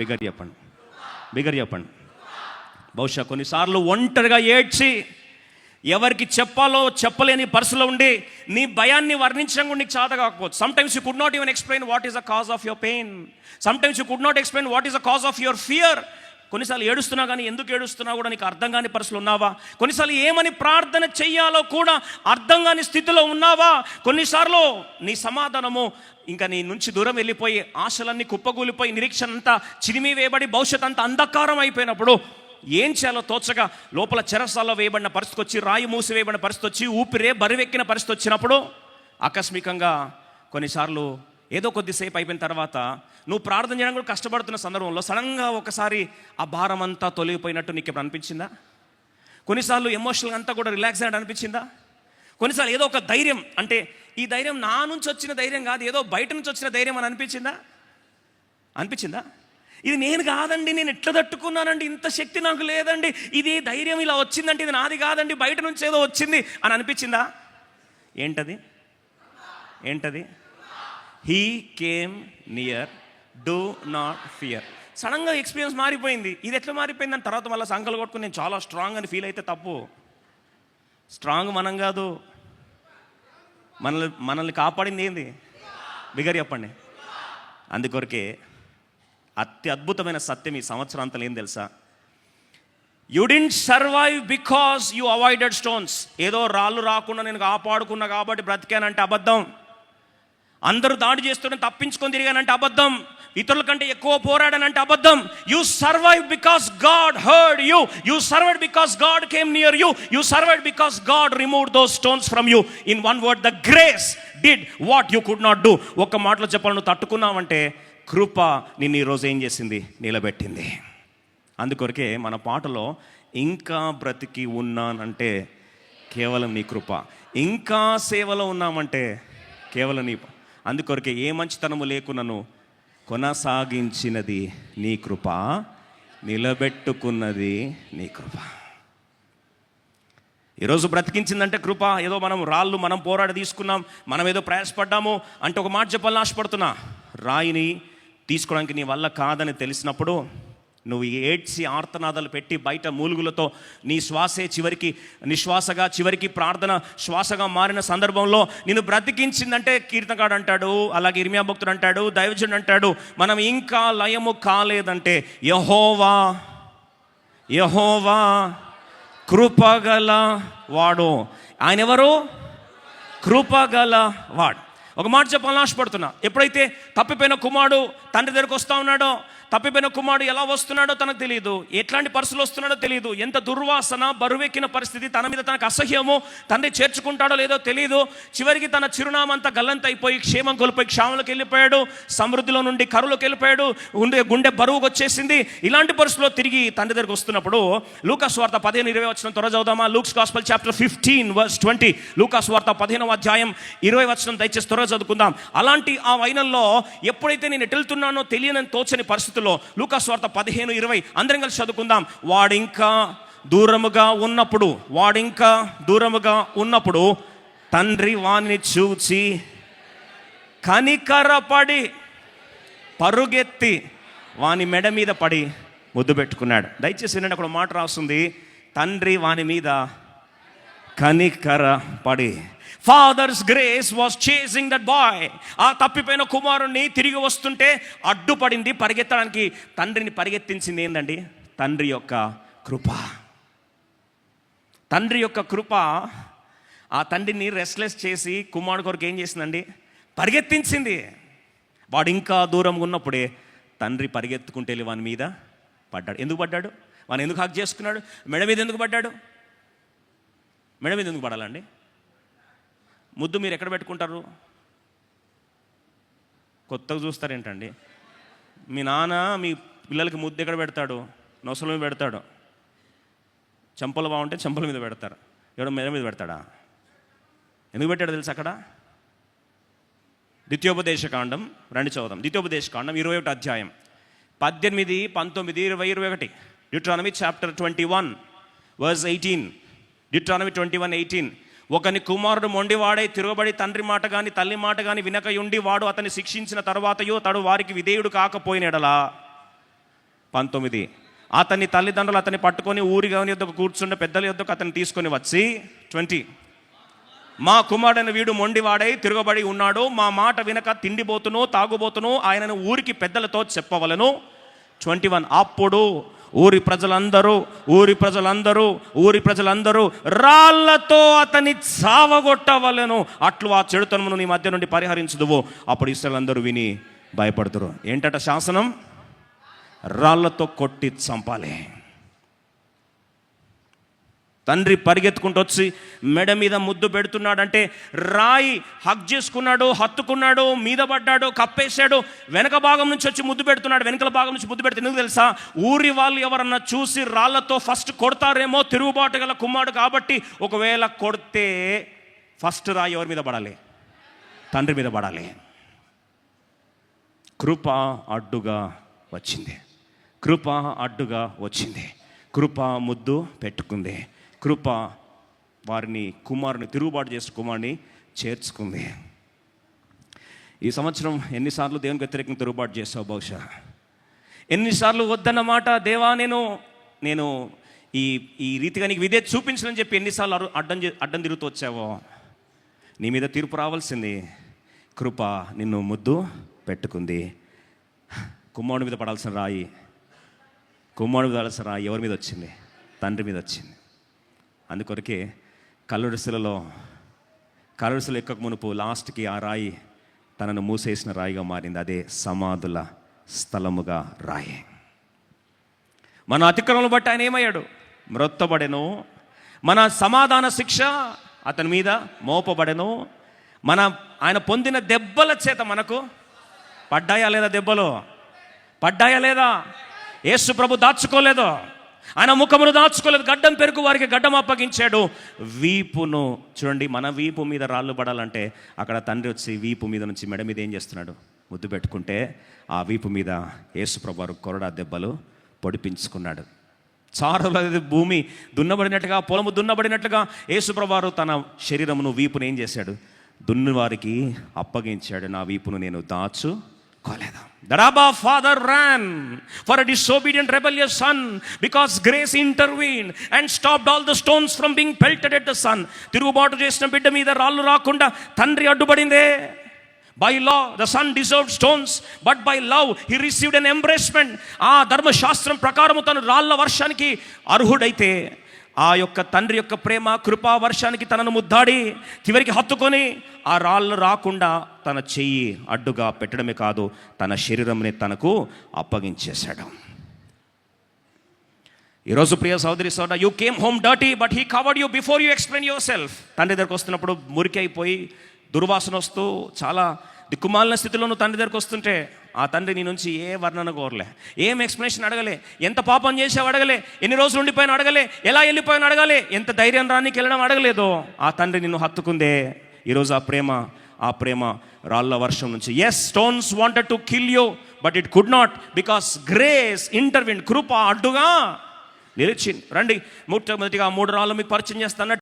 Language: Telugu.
బిగర్ చెప్పండి. బిగర్ చెప్పండి. బహుశా కొన్నిసార్లు ఒంటరిగా ఏడ్చి ఎవరికి చెప్పాలో చెప్పలేని పరిస్థితిలో ఉండి నీ భయాన్ని వర్ణించడం కూడా నీకు చాత కాకపోవచ్చు. Sometimes you could not even explain what is the cause of your pain sometimes you could not explain what is the cause of your fear కొన్నిసార్లు ఏడుస్తున్నా కానీ ఎందుకు ఏడుస్తున్నా కూడా నీకు అర్థం కాని పరిస్థితులు ఉన్నావా? కొన్నిసార్లు ఏమని ప్రార్థన చెయ్యాలో కూడా అర్థం కాని స్థితిలో ఉన్నావా? కొన్నిసార్లు నీ సమాధానము ఇంకా నీ నుంచి దూరం వెళ్ళిపోయి ఆశలన్నీ కుప్పగూలిపోయి నిరీక్షణ అంతా చిరిమి వేయబడి భవిష్యత్ అంతా అంధకారం అయిపోయినప్పుడు ఏం చేయాలో తోచగా లోపల చెరసాల్లో వేయబడిన పరిస్థితి వచ్చి రాయి మూసి వేయబడిన పరిస్థితి వచ్చి ఊపిరే బరివెక్కిన పరిస్థితి వచ్చినప్పుడు ఆకస్మికంగా కొన్నిసార్లు ఏదో కొద్దిసేపు అయిపోయిన తర్వాత నువ్వు ప్రార్థన చేయడం కూడా కష్టపడుతున్న సందర్భంలో సడన్గా ఒకసారి ఆ భారం అంతా తొలగిపోయినట్టు నీకు ఇప్పుడు అనిపించిందా? కొన్నిసార్లు ఎమోషనల్ అంతా కూడా రిలాక్స్ అయినట్టు అనిపించిందా? కొన్నిసార్లు ఏదో ఒక ధైర్యం అంటే ఈ ధైర్యం నా నుంచి వచ్చిన ధైర్యం కాదు ఏదో బయట నుంచి వచ్చిన ధైర్యం అని అనిపించిందా? అనిపించిందా? ఇది నేను కాదండి నేను ఎట్లా తట్టుకున్నానండి ఇంత శక్తి నాకు లేదండి ఇది ధైర్యం ఇలా వచ్చిందంటే ఇది నాది కాదండి బయట నుంచి ఏదో వచ్చింది అని అనిపించిందా? ఏంటది? ఏంటది? He came near do not fear సడన్గా ఎక్స్పీరియన్స్ మారిపోయింది. ఇది ఎట్లా మారిపోయింది అని తర్వాత మళ్ళీ సంకలు కొట్టుకుని నేను చాలా స్ట్రాంగ్ అని ఫీల్ అయితే తప్పు. స్ట్రాంగ్ మనం కాదు. మనల్ని మనల్ని కాపాడింది ఏంది? బిగర్ చెప్పండి. అందుకొరకే అతి అద్భుతమైన సత్యం ఈ సంవత్సరం ఏం తెలుసా? You didn't survive because you avoided stones ఏదో రాళ్ళు రాకుండా నేను కాపాడుకున్నా కాబట్టి బ్రతికానంటే అబద్ధం. అందరూ దాడి చేస్తుంటే తప్పించుకొని తిరిగానంటే అబద్ధం. ఇతరుల కంటే ఎక్కువ పోరాడానంటే అబద్ధం. You survive because God heard you you survived because God came near you you survived because God remove those stones from you in one word the grace did what you could not do ఒక్క మాటలో చెప్పాలి నువ్వు తట్టుకున్నావంటే కృప నిన్ను ఈరోజు ఏం చేసింది? నిలబెట్టింది. అందుకొరకే మన పాటలో ఇంకా బ్రతికి ఉన్నానంటే కేవలం నీ కృప. ఇంకా సేవలో ఉన్నామంటే కేవలం నీ అందుకొరకే ఏ మంచితనము లేకున్నను కొనసాగించినది నీ కృప నిలబెట్టుకున్నది నీ కృప. ఈరోజు బ్రతికించిందంటే కృప ఏదో మనం రాళ్ళు మనం పోరాడి తీసుకున్నాం మనం ఏదో ప్రయాసపడ్డాము అంటే ఒక మాట చెప్పాలని ఆశపడుతున్నా. రాయిని తీసుకోవడానికి నీ వల్ల కాదని తెలిసినప్పుడు నువ్వు ఏడ్చి ఆర్తనాదాలు పెట్టి బయట మూలుగులతో నీ శ్వాసే చివరికి నిశ్వాసగా చివరికి ప్రార్థన శ్వాసగా మారిన సందర్భంలో నేను బ్రతికించిందంటే కీర్తనగాడు అంటాడు అలాగే ఇర్మియా భక్తుడు అంటాడు దైవజుడు అంటాడు మనం ఇంకా లయము కాలేదంటే యహోవా యహోవా కృపగల వాడు. ఆయన ఎవరు? కృపగల వాడు. ఒక మాట చెప్పాలని ఆశపడుతున్నా. ఎప్పుడైతే తప్పిపోయిన కుమారుడు తండ్రి దగ్గరకు వస్తూ ఉన్నాడో తప్పిపోయిన కుమారుడు ఎలా వస్తున్నాడో తనకు తెలియదు ఎట్లాంటి పరిస్థితులు వస్తున్నాడో తెలియదు ఎంత దుర్వాసన బరువెక్కిన పరిస్థితి తన మీద తనకు అసహ్యము తండ్రి చేర్చుకుంటాడో లేదో తెలియదు చివరికి తన చిరునామంతా గల్లంత అయిపోయి క్షేమం కోల్పోయి క్షామంలోకి వెళ్ళిపోయాడు. సమృద్ధిలో నుండి కరువులోకి వెళ్ళిపోయాడు. ఉండే గుండె బరువుకు వచ్చేసింది. ఇలాంటి పరిస్థితుల్లో తిరిగి తండ్రి దగ్గరకు వస్తున్నప్పుడు లూకాస్ వార్త పదిహేను ఇరవై వచ్చిన త్వర చదువుదామా? Luke's gospel chapter fifteen verse twenty. లూకాస్ వార్త పదిహేనవ అధ్యాయం ఇరవై వచ్చిన దయచేసి త్వర చదువుకుందాం. అలాంటి ఆ వైనంలో ఎప్పుడైతే నేను ఎటు వెళ్తున్నానో తోచని పరిస్థితి లూకాస్ లూకాస్వార్త పదిహేను ఇరవై అందరం కలిసి చదువుకుందాం. వాడింకా దూరముగా ఉన్నప్పుడు వాడింకా దూరముగా ఉన్నప్పుడు తండ్రి వాణ్ణి చూచి కనికరపడి పరుగెత్తి వాని మెడ మీద పడి ముద్దు పెట్టుకున్నాడు. దయచేసి నేను అక్కడ మాట రాస్తుంది. తండ్రి వాని మీద కనికర పడి father's grace was chasing that boy ఆ తప్పిపోయిన కుమారుణ్ణి తిరిగి వస్తుంటే అడ్డుపడింది పరిగెత్తడానికి. తండ్రిని పరిగెత్తించింది ఏంటండి తండ్రి యొక్క కృప. తండ్రి యొక్క కృప ఆ తండ్రిని రెస్ట్లెస్ చేసి కుమారుడు కొరకు ఏం చేసిందండి? పరిగెత్తించింది. వాడు ఇంకా దూరం ఉన్నప్పుడే తండ్రి పరిగెత్తుకుంటే వెళ్ళి వాని మీద పడ్డాడు. ఎందుకు పడ్డాడు? వాని ఎందుకు హక్ చేసుకున్నాడు? మెడ మీద ఎందుకు పడ్డాడు? మెడ మీద ఎందుకు పడాలండి? ముద్దు మీరు ఎక్కడ పెట్టుకుంటారు? కొత్తగా చూస్తారేంటండి? మీ నాన్న మీ పిల్లలకి ముద్దు ఎక్కడ పెడతాడు? నొసల మీద పెడతాడు. చెంపలు బాగుంటే చెంపల మీద పెడతారు. ఎవడో మెడ మీద పెడతాడా? ఎందుకు పెట్టాడు తెలుసు అక్కడ? ద్వితీయోపదేశ కాండం రండి చదువుదాం. ద్వితీయోపదేశ కాండం ఇరవై ఒకటి అధ్యాయం పద్దెనిమిది పంతొమ్మిది ఇరవై ఇరవై ఒకటి. Deuteronomy chapter twenty one verse eighteen Deuteronomy twenty one eighteen. ఒకని కుమారుడు మొండివాడై తిరగబడి తండ్రి మాట కానీ తల్లి మాట కానీ వినక వాడు అతన్ని శిక్షించిన తర్వాతయో తడు వారికి విధేయుడు కాకపోయినడలా. పంతొమ్మిది. అతని తల్లిదండ్రులు అతన్ని పట్టుకొని ఊరి గవని యొద్దకు కూర్చుండే పెద్దల యొద్దకు అతన్ని తీసుకొని వచ్చి ట్వంటీ. మా కుమారుడైన వీడు మొండివాడై తిరగబడి ఉన్నాడు. మా మాట వినక తిండిపోతును తాగుబోతును ఆయనను ఊరికి పెద్దలతో చెప్పవలను. Twenty one. అప్పుడు ఊరి ప్రజలందరూ ఊరి ప్రజలందరూ ఊరి ప్రజలందరూ రాళ్ళతో అతని చావగొట్టవలను. అట్లు ఆ చెడుతనమును నీ మధ్య నుండి పరిహరించదువు. అప్పుడు ఇస్రాయలందరూ విని భయపడుతురు. ఏంటట శాసనం? రాళ్ళతో కొట్టి చంపాలి. తండ్రి పరిగెత్తుకుంటూ వచ్చి మెడ మీద ముద్దు పెడుతున్నాడంటే రాయి హక్ చేసుకున్నాడు హత్తుకున్నాడు మీద పడ్డాడు కప్పేశాడు వెనక భాగం నుంచి వచ్చి ముద్దు పెడుతున్నాడు వెనకల భాగం నుంచి ముద్దు పెడుతుంది ఎందుకు తెలుసా? ఊరి వాళ్ళు ఎవరన్నా చూసి రాళ్ళతో ఫస్ట్ కొడతారేమో తిరుగుబాటు గల కుమ్మాడు కాబట్టి ఒకవేళ కొడితే ఫస్ట్ రాయి ఎవరి మీద పడాలి? తండ్రి మీద పడాలి. కృప అడ్డుగా వచ్చింది. కృప అడ్డుగా వచ్చింది. కృప ముద్దు పెట్టుకుంది. కృప వారిని కుమారుని తిరుగుబాటు చేసిన కుమారుని చేర్చుకుంది. ఈ సంవత్సరం ఎన్నిసార్లు దేవునికి వ్యతిరేకంగా తిరుగుబాటు చేసావు బహుశా? ఎన్నిసార్లు వద్దన్నమాట దేవా నేను నేను ఈ ఈ రీతిగా నీకు విధే చూపించనని చెప్పి ఎన్నిసార్లు అడ్డం చే- అడ్డం తిరుగుతూ వచ్చావో? నీ మీద తీర్పు రావాల్సింది. కృప నిన్ను ముద్దు పెట్టుకుంది. కుమ్మాడు మీద పడాల్సిన రాయి కుమ్మాడు మీద పడాల్సిన రాయి ఎవరి మీద వచ్చింది? తండ్రి మీద వచ్చింది. అందుకొరకే కల్లుడిశిలలో కల్లుడిశిల ఎక్కక మునుపు లాస్ట్కి ఆ రాయి తనను మూసేసిన రాయిగా మారింది. అదే సమాధుల స్థలముగా రాయి. మన అతిక్రమను బట్టి ఆయన ఏమయ్యాడు? మ్రొత్తబడెను మన సమాధాన శిక్ష అతని మీద మోపబడెను. మన ఆయన పొందిన దెబ్బల చేత మనకు పడ్డాయా లేదా దెబ్బలు? పడ్డాయా లేదా? యేసు ప్రభు దాచుకోలేదో? ఆయన ముఖమును దాచుకోలేదు గడ్డం పెరుగు వారికి గడ్డం అప్పగించాడు. వీపును చూడండి మన వీపు మీద రాళ్ళు పడాలంటే అక్కడ తండ్రి వచ్చి వీపు మీద నుంచి మెడ మీద ఏం చేస్తున్నాడు? ముద్దు పెట్టుకుంటే ఆ వీపు మీద యేసు కొరడా దెబ్బలు పొడిపించుకున్నాడు. చారులది భూమి దున్నబడినట్టుగా పొలము దున్నబడినట్లుగా యేసుప్రభారు తన శరీరమును వీపును ఏం చేశాడు? దున్నువారికి అప్పగించాడు. నా వీపును నేను దాచు దాచుకోలేదు దరాబా father ran for a disobedient rebellious son because grace intervene and stopped all the stones from being pelted at the son తిరుగుబాటు చేసిన బిడ్డ మీద రాళ్ళు రాకుండా తండ్రి అడ్డుపడిందే. By law the son deserve stones but by love he received an embracement ఆ ధర్మశాస్త్రం ప్రకారము తను రాళ్ళ వర్షానికి అర్హుడైతే ఆ యొక్క తండ్రి యొక్క ప్రేమ కృపా వర్షానికి తనను ముద్దాడి చివరికి హత్తుకొని ఆ రాళ్ళు రాకుండా తన చెయ్యి అడ్డుగా పెట్టడమే కాదు తన శరీరంని తనకు అప్పగించేశాడు. ఈరోజు ప్రియ సోదరి సోదర you came home dirty but he covered you before you explain yourself తండ్రి దగ్గరకు వస్తున్నప్పుడు మురికి అయిపోయి దుర్వాసన వస్తూ చాలా దిక్కుమాలిన స్థితిలో నువ్వు తండ్రి దగ్గరకు వస్తుంటే ఆ తండ్రి నీ నుంచి ఏ వర్ణన కోరలే ఏం ఎక్స్ప్లెనేషన్ అడగలే ఎంత పాపం చేసావు అడగలే ఎన్ని రోజులు ఉండిపోయిన అడగలే ఎలా వెళ్ళిపోయిన అడగలే ఎంత ధైర్యం రానికి వెళ్ళడం అడగలేదో. ఆ తండ్రి నిన్ను హత్తుకుందే. ఈరోజు ఆ ప్రేమ ఆ ప్రేమ రాళ్ళ వర్షం నుంచి. As stones wanted to kill you but it could not because grace intervene కృప అడ్డుగా నిలిచింది. రండి మొట్టమొదటిగా మూడు రాళ్ళు మీకు పరిచయం చేస్తాను.